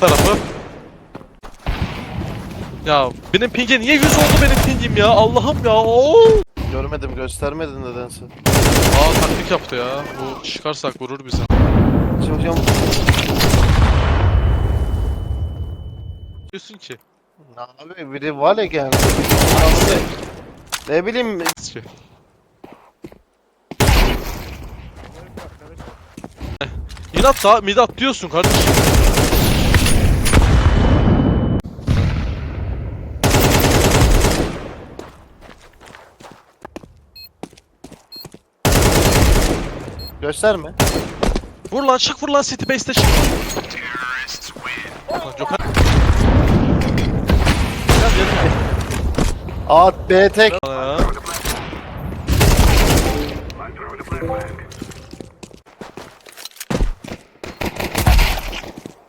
tarafı. Ya benim pinge niye 100 oldu benim pingim ya? Allah'ım ya. Oo. Görmedim göstermedin nedense. Aa taktik yaptı ya. Bu çıkarsak vurur bize. Hocam Diyorsun ki. abi biri ya geldi. Abi, Ne bileyim Şey. İnat da mid at diyorsun kardeşim. Gösterme. Vur lan çık vur lan City Base'de çık. Lan Gökhan. Gel gel. A B tek. Bana ya.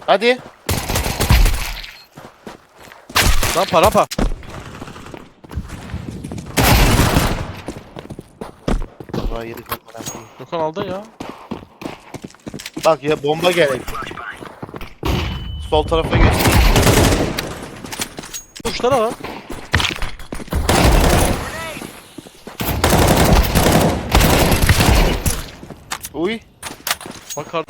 Hadi. Lan para pa. Vay yedik amına koyayım. Gökhan aldın ya. Bak ya bomba gerek. Sol tarafa geç. Uçlara lan. Uy. Bakar.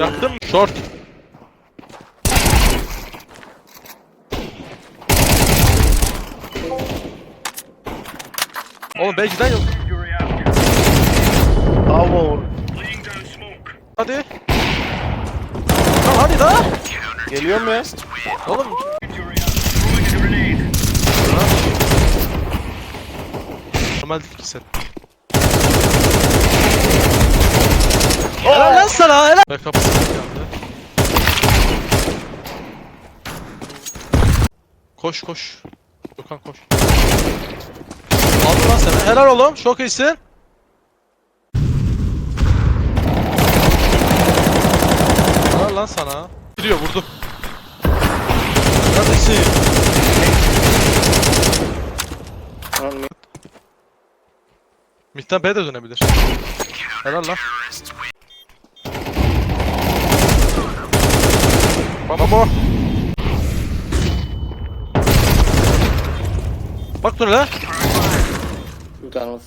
Yaktım. Short. Oğlum belki yok. Hava vur. Hadi. Lan hadi da. Geliyor mu ya? Oğlum. Normal değil ki sen. Helal lan sana helal. Ve kapısı geldi. Koş koş. Gökhan koş. Helal oğlum. Çok iyisin. Helal lan sana. Giriyor vurdu. Neredesin? Mid'den B de dönebilir. Helal lan. Baba. Bak dur lan. Thanos.